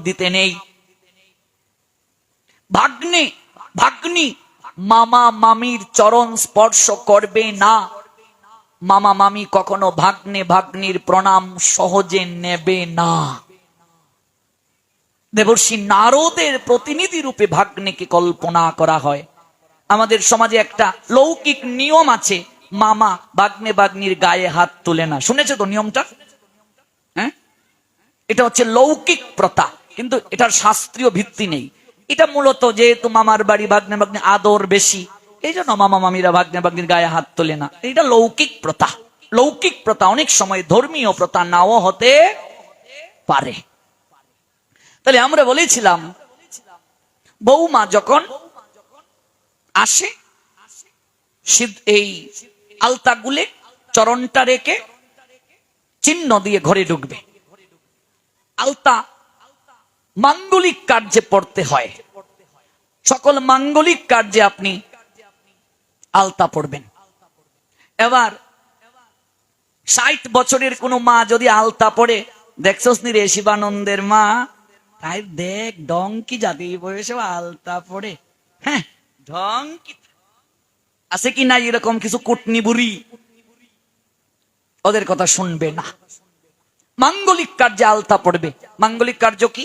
দিতে নেই। ভাগ্নে, ভাগ্নি, মামা মামির চরণ স্পর্শ করবে না। মামা মামি কখনো ভাগ্নে ভাগ্নির প্রণাম সহজে নেবে না। দেবর্ষী নারদের প্রতিনিধি রূপে ভাগ্নেকে কল্পনা করা হয়। আমাদের সমাজে একটা লৌকিক নিয়ম আছে, মামা ভাগ্নে ভাগ্নির গায়ে হাত তুলে না। শুনেছো তো নিয়মটা? হ্যাঁ? এটা হচ্ছে লৌকিক প্রথা কিন্তু এটার শাস্ত্রীয় ভিত্তি নেই। এটা মূলত যেহেতু মামার বাড়ি ভাগ্নে ভাগ্নে আদর বেশি এই জন্য মামা মামিরা ভাগ্নে ভাগ্নির গায়ে হাত তোলে না। এটা লৌকিক প্রথা। লৌকিক প্রথা, অনেক সময় ধর্মীয় প্রথা নাও হতে পারে। তাহলে আমরা বলেছিলাম বৌমা যখন আসে এই আলতা গুলে চরণটা রেখে চিহ্ন দিয়ে ঘরে ঢুকবে। আলতা মাঙ্গলিক কার্যে পড়তে হয়। সকল মাঙ্গলিক কার্যে আপনি আলতা পড়বেন। এবার ষাট বছরের কোনো মা যদি আলতা পড়ে, দেখছস নি শিবানন্দের মা? তাই দেখ ডঙ্কি জাতি বয়সে আলতা পড়ে। হ্যাঁ আছে কি না এরকম কিছু কুটনি বুড়ি? ওদের কথা শুনবে না। মাঙ্গলিক কার্যে আলতা পড়বে। মাঙ্গলিক কার্য কি?